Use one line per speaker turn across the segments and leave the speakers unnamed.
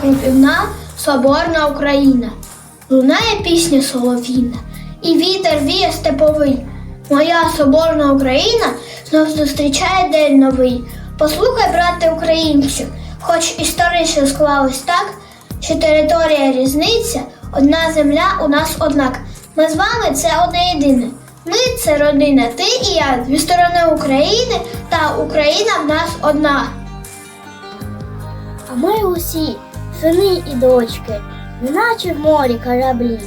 крупівна, соборна Україна. Лунає пісня солов'їна, і вітер віє степовий. Моя соборна Україна знов зустрічає день новий. Послухай, брате українцю, хоч історично склалось так, що територія різниця, одна земля у нас однак. Ми з вами це одне єдине. Ми це родина, ти і я, дві сторони України, та Україна в нас одна.
Ми усі, сини і дочки, неначе в морі кораблі,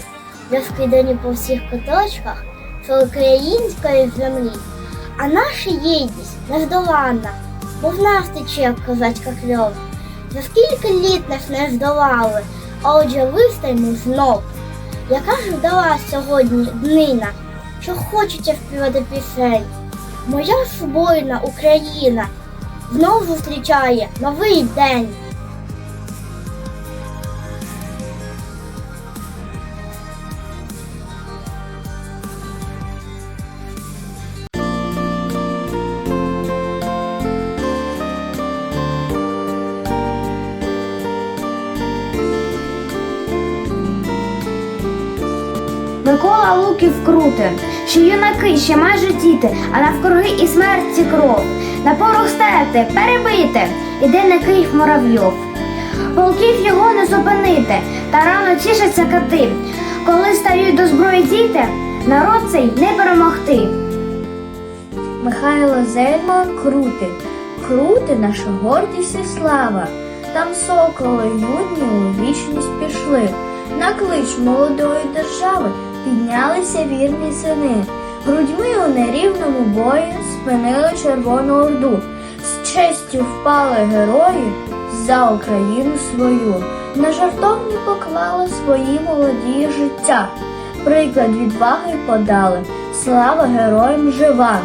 розкидані по всіх куточках з української землі. А наша єдність нездоланна, бо в нас тече козацька кров. За скільки літ нас не здолали, а отже вистаємо знов. Яка ж вдалась сьогодні днина, що хочеться співати пісень. Моя соборна Україна знов зустрічає новий день.
Микола Луків крути, що юнаки ще майже діти, а навкруги і смерті кров. На порох стерти, перебити, іде на Київ муравйов. Полків його не зупинити, та рано тішаться кати. Коли стають до зброї діти, народ цей не перемогти.
Михайло Зельман крути. Крути наша гордість і слава. Там соколи юдні у вічність пішли. На клич молодої держави піднялися вірні сини. Грудьми у нерівному бої спинили Червону Орду. З честю впали герої за Україну свою. На жартовні поклали свої молоді життя. Приклад відваги подали. Слава героям жива!